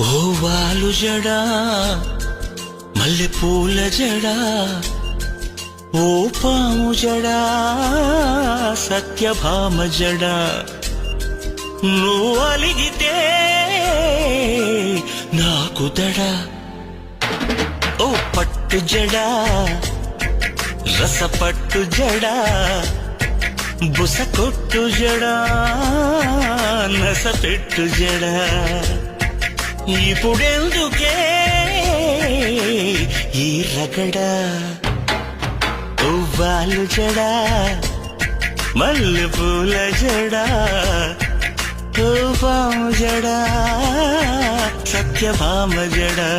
ఓ వాలు జడా మల్లె పూల జడా ఓ పాము జడా సత్యభామ జడా. నువ్వు అలిగితే నాకు దడా ఓ పట్టు జడా రసపట్టు జడా బుస కొట్టు జడా నసపెట్టు జడా. ఇప్పుడెందుకే ఈ రగడా ఉవ్వాలు జడా మల్లె పూల జడా పాము జడా సత్యభామ జడా.